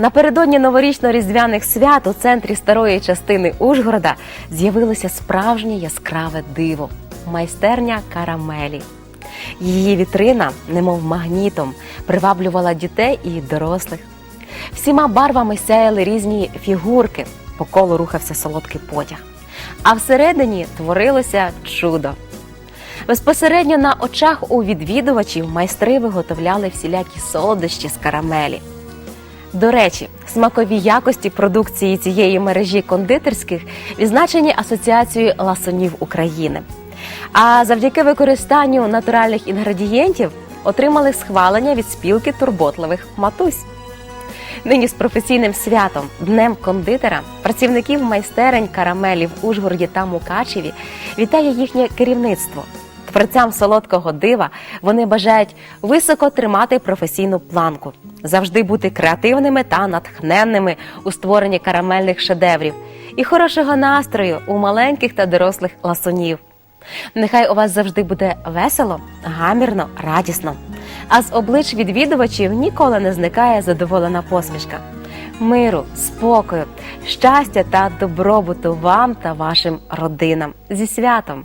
Напередодні новорічно-різдвяних свят у центрі старої частини Ужгорода з'явилося справжнє яскраве диво майстерня карамелі. Її вітрина, немов магнітом, приваблювала дітей і дорослих. Всіма барвами сяяли різні фігурки, по колу рухався солодкий потяг. А всередині творилося чудо. Безпосередньо на очах у відвідувачів майстри виготовляли всілякі солодощі з карамелі. До речі, смакові якості продукції цієї мережі кондитерських відзначені Асоціацією ласонів України. А завдяки використанню натуральних інгредієнтів отримали схвалення від спілки турботливих матусь. Нині з професійним святом Днем кондитера працівників майстерень карамелі в Ужгороді та Мукачеві вітає їхнє керівництво. Творцям солодкого дива вони бажають високо тримати професійну планку, завжди бути креативними та натхненними у створенні карамельних шедеврів і хорошого настрою у маленьких та дорослих ласунів. Нехай у вас завжди буде весело, гамірно, радісно. А з облич відвідувачів ніколи не зникає задоволена посмішка. Миру, спокою, щастя та добробуту вам та вашим родинам зі святом!